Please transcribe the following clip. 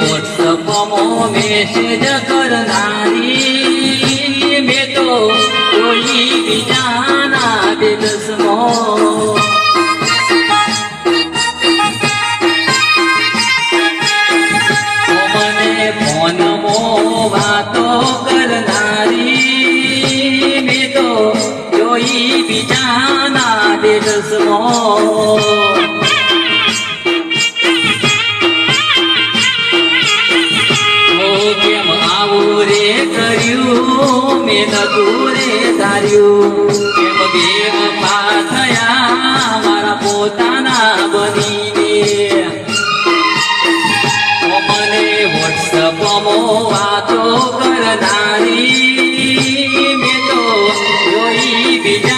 વોટ્સઅપમાં મેસેજ કરનારી બીજાના દિવસમાં ઓ કેમ આવું રે કર્યું મેં નતું રે ધાર્યું કેમ બેવફા થયા મારા પોતાના બનીને મને વોટ્સઅપમાં વાતો કરનારી મેં તો જોઈ બીજાના